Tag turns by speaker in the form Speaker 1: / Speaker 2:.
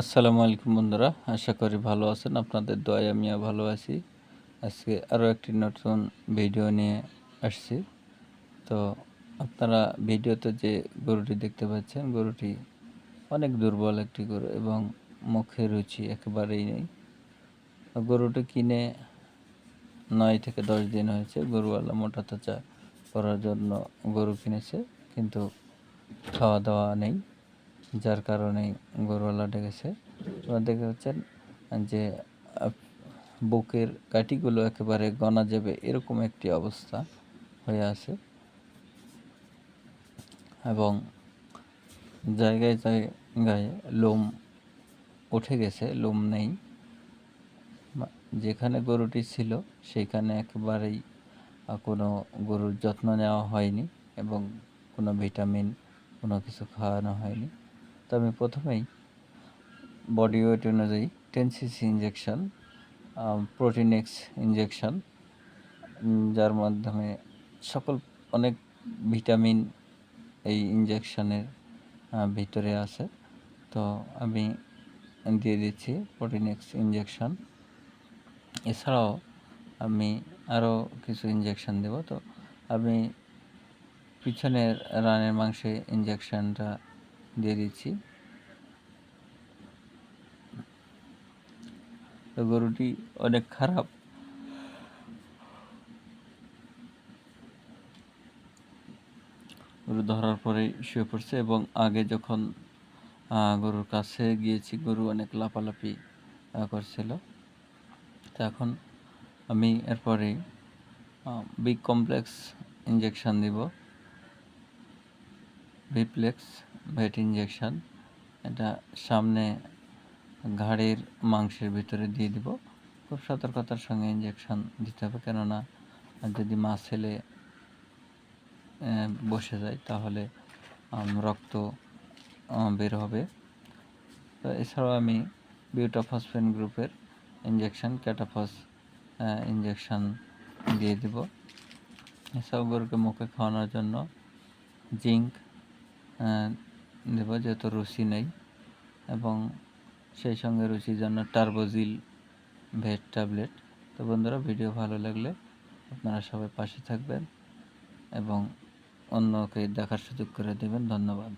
Speaker 1: আসসালামু আলাইকুম বন্ধুরা, আশা করি ভালো আছেন, আপনাদের দোয়ায় আমিও ভালো আছি। আজকে আরও একটি নতুন ভিডিও নিয়ে আসছি। তো আপনারা ভিডিওতে যে গরুটি দেখতে পাচ্ছেন, গরুটি অনেক দুর্বল একটি গরু এবং মুখে রুচি একেবারেই নেই। গরুটি কিনে নয় থেকে দশ দিন হয়েছে, গরুওয়ালা মোটা তাজা করার জন্য গরু কিনেছে, কিন্তু খাওয়া দাওয়া নেই। যার কারণে গরুওয়ালা ডেকেছে। আপনারা দেখতে পাচ্ছেন যে বুকের কাঠিগুলো একেবারে গনা যাবে এরকম একটি অবস্থা হয়ে আছে। এবং জায়গায় জায়গায় লোম উঠে গেছে, লোম নেই। যেখানে গরুটি ছিল সেখানে একেবারেই কোনো গরুর যত্ন নেওয়া হয়নি এবং কোনো ভিটামিন, কোনো কিছু খাওয়ানো হয়নি। তো আমি প্রথমেই বডি ওয়েট অনুযায়ী ten cc injection Protinex injection যার মাধ্যমে সকল অনেক ভিটামিন এই ইঞ্জেকশনের ভিতরে আছে। তো আমি দিয়ে দিচ্ছি প্রোটিনেক্স ইঞ্জেকশন এছাড়াও আমি আরও কিছু ইঞ্জেকশন দেব। তো আমি পিছনের রানের মাংসে ইঞ্জেকশনটা দিয়ে দিচ্ছি। তো গরুটি অনেক খারাপ। গরু ধরার পরে শুয়ে পড়ছে এবং আগে যখন গরুর কাছে গিয়েছি, গরু অনেক লাফালাফি করছিল। তো এখন আমি এরপরে বিগ কমপ্লেক্স ইঞ্জেকশন দিব। ভিপ্লেক্স ভেট ইঞ্জেকশন এটা সামনে ঘাড়ের মাংসের ভিতরে দিয়ে দিব। খুব সতর্কতার সঙ্গে ইঞ্জেকশন দিতে হবে, কেননা যদি মাসেলে বসে যায়, তাহলে রক্ত বের হবে। তো এছাড়াও আমি বিউটাফসফেন গ্রুপের ইঞ্জেকশন ক্যাটাফস ইঞ্জেকশন দিয়ে দিব। এসব গরুকে মুখে খাওয়ানোর জন্য জিঙ্ক দেব যেহেতু রুচি নেই। এবং সেই সঙ্গে রুচির জন্য টার্বোজিল ভেট ট্যাবলেট। তো বন্ধুরা, ভিডিও ভালো লাগলে আপনারা সবাই পাশে থাকবেন এবং অন্যকে দেখার সুযোগ করে দেবেন। ধন্যবাদ।